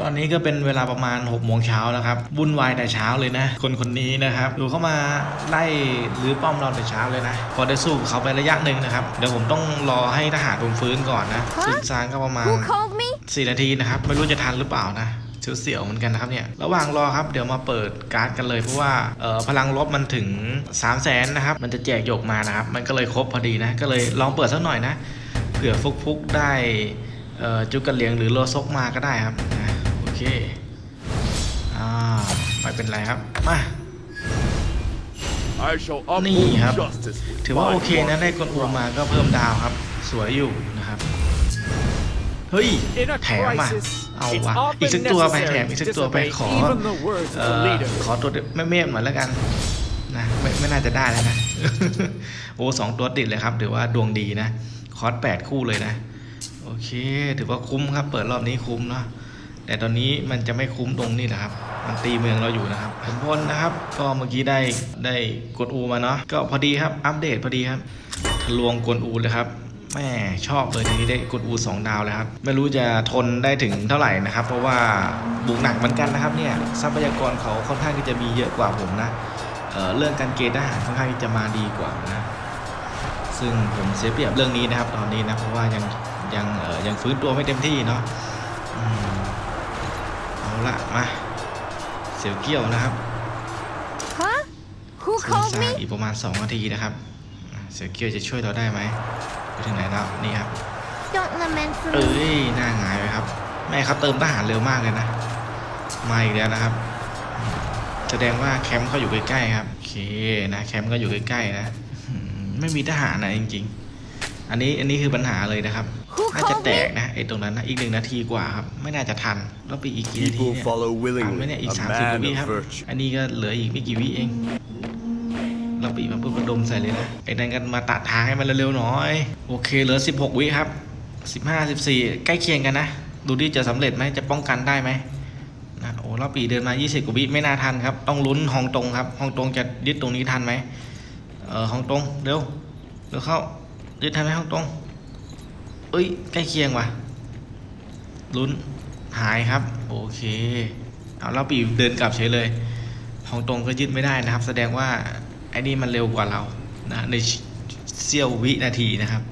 ตอนนี้ก็เป็นเวลาประมาณ6กโมงเช้าแล้วครับวุ่นวายแต่เช้าเลยนะ คนคนนี้นะครับดูเข้ามาไล่หรือป้อมเราแต่เช้าเลยนะ พอได้สู้กับเขาไประยะหนึ่งนะครับ เดี๋ยวผมต้องรอให้ทหารผมฟื้นก่อนนะซึ่งซานก็ประมาณ Who called me? 4นาทีนะครับ ไม่รู้จะทันหรือเปล่านะเสียวๆเหมือนกันนะครับเนี่ย ระหว่างรอครับเดี๋ยวมาเปิดการ์ดกันเลย เพราะว่าเอ่อพลังลบมันถึง 3 0 0แสนนะครับ มันจะแจกหยกมานะครับ มันก็เลยครบพอดีนะ ก็เลยลองเปิดสักหน่อยนะ เผื่อฟุกๆได้เอ่อจุกกระเหลียงหรือโลซกมาก็ได้ครับนะโอ เคอ่าไม่เป็นไรครับมา I shall นี่ uphold ครับ justice with ถือว่า my โอเคนะ blood. ได้กดอูมาก็เพิ่มดาวครับ สวยอยู่นะครับ เฮ้ย In a แถมอะ crisis, เอา it's ว่ะ often อีกสักตัวไปแถม necessary อีก to สักตัวไป disobey ขอ even the words เอ่ of อ the leader. ขอตัวแม่เมฆหน่อยแล้วกันนะไม่ไม่น่าจะได้แล้วนะ โอ้สองตัวติดเลยครับ ถือว่าดวงดีนะ คอร์สแปดคู่เลยนะ โอเค ถือว่าคุ้มครับ เปิดรอบนี้คุ้มเนาะ แต่ตอนนี้มันจะไม่คุ้มตรงนี้แหละครับ มันตีเมืองเราอยู่นะครับผมพลนะครับ ก็เมื่อกี้ได้ได้กดอูมาเนาะก็พอดีครับอัปเดตพอดีครับทะลวงกวนอูเลยครับแม่ชอบเลยทีนี้ได้กดอูสองดาวแล้วครับ ไม่รู้จะทนได้ถึงเท่าไหร่นะครับ เพราะว่าบุกหนักเหมือนกันนะครับเนี่ยทรัพยากรเขาค่อนข้างที่จะมีเยอะกว่าผมนะเเรื่องการเกณฑ์ทหารค่อนข้างที่จะมาดีกว่านะ ซึ่งผมเสียเปรียบเรื่องนี้นะครับตอนนี้นะเพราะว่ายังยังยังฟื้นตัวไม่เต็มที่เนาะ ละมาเสียวเกี้ยวนะครับ Huh? Who สื่อ called สาร me? อีกประมาณ 2 นาทีนะครับอะเสือเกียวจะช่วยเราได้ไหมไปถึงไหนแล้วนี่ครับ Don't lament for เอ้ me. ยหน้าหงายไปครับ แม่เขาเติมทหารเร็วมากเลยนะ มาอีกแล้วนะครับ แสดงว่าแคมป์เขาอยู่ใกล้ๆครับ โอเคนะแคมป์ก็อยู่ใกล้ๆนะอืมไม่มีทหารนะจริงๆ อันนี้อันนี้คือปัญหาเลยนะครับ Who น่าจะ called แต me? กนะไอ้ตรงนั้นนะอีกหนึ่งนาทีกว่าครับ ไม่น่าจะทัน แล้วไปอีกกี่นาที People เนี่ย follow ทันไหม willingly, เนี่ยอีก a สามสิบก man ว่าวิ of ครับ virtue. อันนี้ก็เหลืออีกไม่กี่วิเอง เราปีมาปุ๊บกระดมใส่เลยนะ ไอ้นั่นกันมาตัดทางให้มันเร็วๆหน่อย โอเคเหลือ 16 วิครับ 15 14 ใกล้เคียงกันนะ ดูดิจะสำเร็จไหมจะป้องกันได้ไหมนะโอ้เราปีเดินมา 20 กว่าวิไม่น่าทันครับ ต้องลุ้นฮองตงครับฮองตงจะยึดตรงนี้ทันไหมเออฮองตงเร็วเร็วเข้า ยึดทำให้ห้องตรงเอ้ย ใกล้เคียงว่ะลุ้นหายครับ โอเค เอาเราปีเดินกลับเฉยเลยห้องตรงก็ยึดไม่ได้นะครับ แสดงว่าไอ้นี่มันเร็วกว่าเรานะในเสี้ยววินาทีนะครับ